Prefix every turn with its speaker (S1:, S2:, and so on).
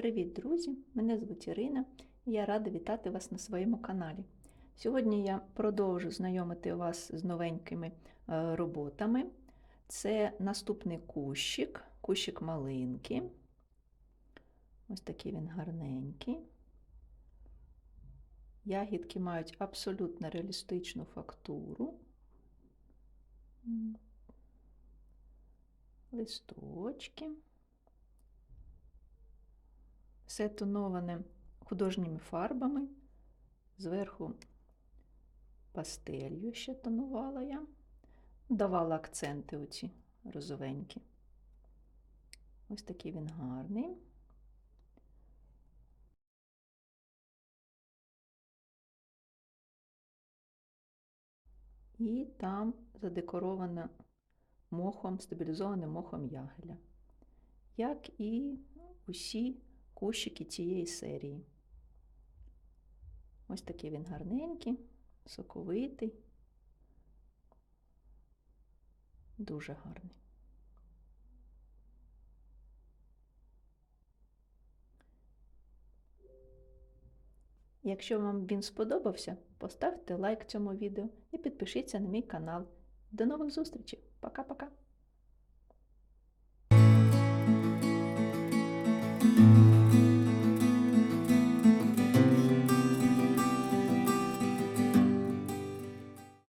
S1: Привіт, друзі! Мене звуть Ірина і я рада вітати вас на своєму каналі. Сьогодні я продовжу знайомити вас з новенькими е, роботами. Це наступний кущик, кущик малинки. Ось такий він гарненький. Ягідки мають абсолютно реалістичну фактуру. Листочки. Все тоноване художніми фарбами. Зверху пастелью ще тонувала я, давала акценти оці розовенькі. Ось такий він гарний. І там задекоровано мохом, стабілізованим мохом ягеля, як і усі кущики цієї серії. Ось такий він гарненький, соковитий, дуже гарний. Якщо вам він сподобався, поставте лайк цьому відео і підпишіться на мій канал. До нових зустрічей! Пока-пока!